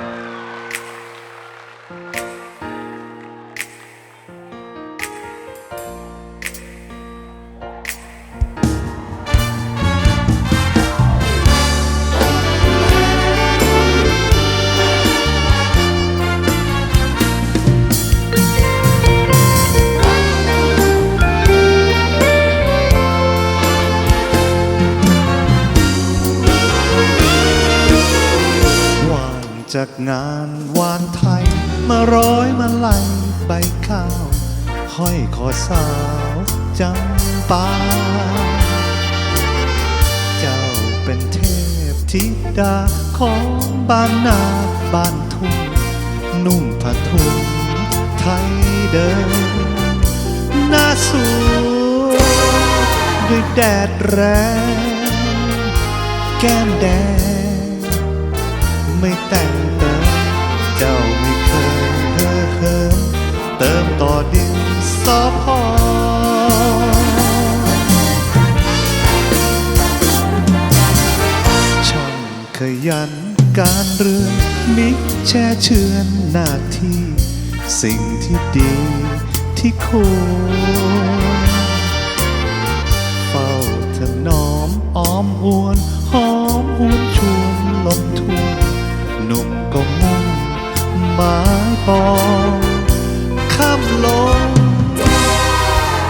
ว่า จากงานวานไทย มาร้อยมาไล่ใบข้าว ห้อยคอสาวจำปา เจ้าเป็นเทพธิดาของบ้านนาบ้านทุ่งนุ่งผ้าถุงไทยเดิมหน้าสวยด้วยแดดแรงแก้มแดง ไม่แต่งเติมเจ้าไม่เคยเพ้อเหิมเติมต่อดินสอพอช่างขยันการเรือนมิแช่เชือนหน้าที่ สิ่งที่ดีที่ควรเฝ้าถนอมอ้อมอวนหอมหวนชวนลมทวน ก็มุ่งหมายปองข้ามลง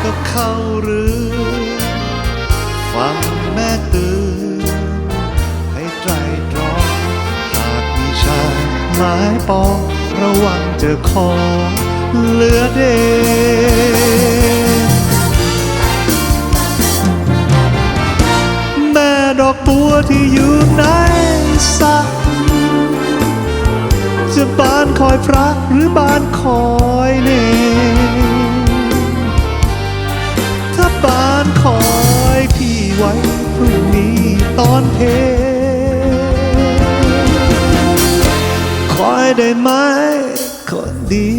ก็เข้าเรือฟังแม่เตือนให้ไตรตรองหากมีชายหมายปองระวังเจอของเหลือเดชแม่ดอกบัวที่อยู่ใน พระหรือบานคอยเนถ้าบานคอยพี่ไว้พรุ่งนี้ตอนเพคอยได้ไหมคนดี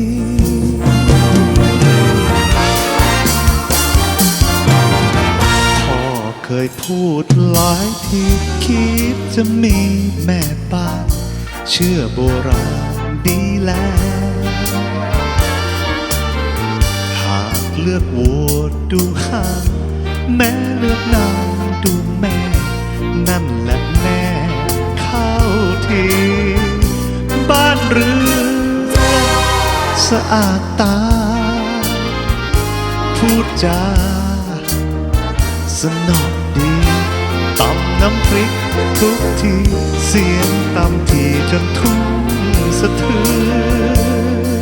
พ่อเคยพูดหลายทีคิดจะมีแม่บ้าน เชื่อโบราณ ดีแล้ว หากเลือกโหวตดูห่างแม่เลือกนางดูแม่ นั่นแหละแน่เข้าทีบ้านเรือนสะอาดตา พูดจาสนอกดีตำน้ำพริกทุกทีเสียงตำทีจนทุ่ง สะเทือน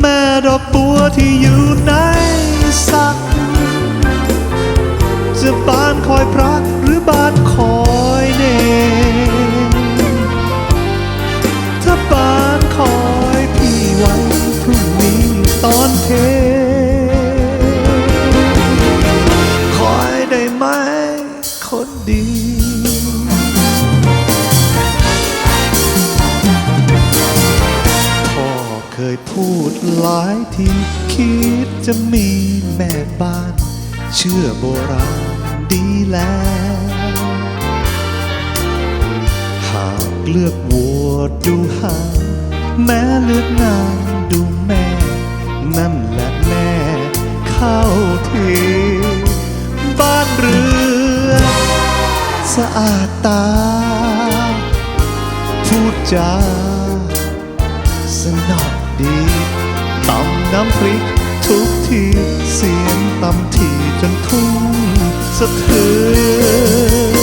แม่ดอกบัวที่อยู่ในสัก จะบานคอยพระหรือบานคอยเนถ้าบานคอยพี่ไว้พรุ่งนี้ตอนเพคอยได้ไหมคนดีพ่อเคยพูดหลายที คิดจะมีแม่บ้าน เชื่อโบราณดีแล้ว หากเลือกวัวดูหางแม้เลือกนางดูแม่ นั่นแหละแม่เข้าทีบ้านเรือนสะอาดตา พูดจาสนอกดีตำน้ำพริก ทุกทีเสียงต่ำทีจนทุ่งสะเทือน